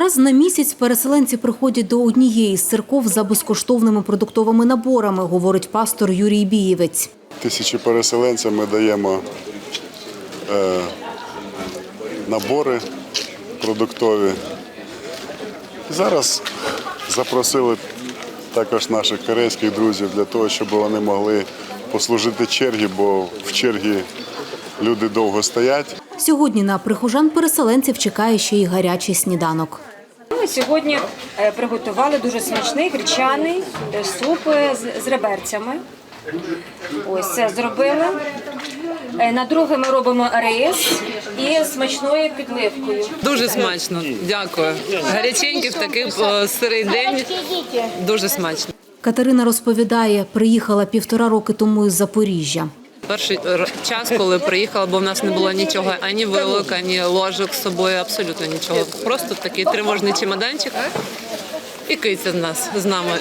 Раз на місяць переселенці приходять до однієї з церков за безкоштовними продуктовими наборами, говорить пастор Юрій Бієвець. Тисячі переселенцям ми даємо е, набори продуктові. Зараз запросили також наших корейських друзів для того, щоб вони могли послужити черги, бо в чергі люди довго стоять. Сьогодні на прихожан переселенців чекає ще й гарячий сніданок. Ми сьогодні е, приготували дуже смачний гречаний е, суп е, з- реберцями. Ось це зробили. На друге ми робимо рис і смачною підливкою. Дуже смачно, дякую. Гаряченький в такий сирий день. Дуже смачно. Катерина розповідає, приїхала півтора роки тому із Запоріжжя. Перший час, коли приїхала, бо в нас не було нічого, ані вилок, ані ложок з собою, абсолютно нічого. Просто такий тривожний чемоданчик і киця з нас з нами.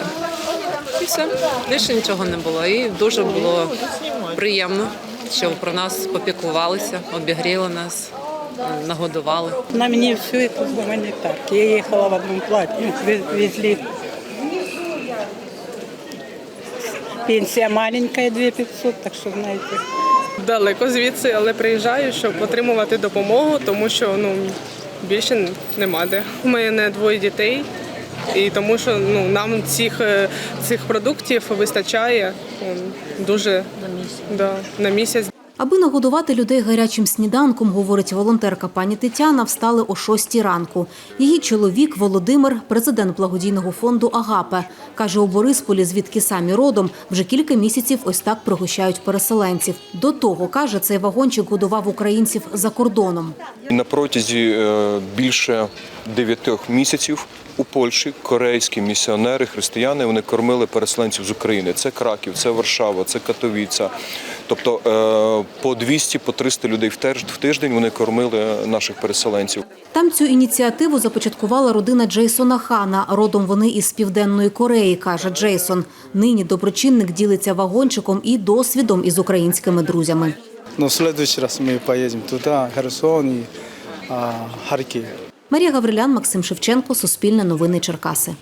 І все, більше нічого не було. І дуже було приємно, що про нас попіклувалися, обігріли нас, нагодували. На мне все это гуманитарки. Я ехала в одном платье, ну, везли. Пенсия маленька, 2500, так що знаєте. далеко звідси, але приїжджаю, щоб отримувати допомогу, тому що ну більше нема де. У мене двоє дітей, і тому що ну нам цих, е, цих продуктів вистачає дуже на місяць. Да, на місяць. Аби нагодувати людей гарячим сніданком, говорить волонтерка пані Тетяна, встали о 6 ранку. Її чоловік Володимир, президент благодійного фонду Агапе, каже, у Борисполі, звідки самі родом, вже кілька місяців ось так пригощають переселенців. До того каже, цей вагончик годував українців за кордоном. На протязі е, більше дев'ятьох місяців у Польщі корейські місіонери, християни, вони кормили переселенців з України. Це Краків, це Варшава, це Катовіца. Тобто е, по 200, по 300 людей в теж- в тиждень вони кормили наших переселенців. Там цю ініціативу започаткувала родина Джейсона Хана. Родом вони із Південної Кореї, каже Джейсон. Нині доброчинник ділиться вагончиком і досвідом із українськими друзями. В следующий раз мы поедем туда, Херсон и а, Харьков. Марія Гаврилян, Максим Шевченко, Суспільне новини Черкаси.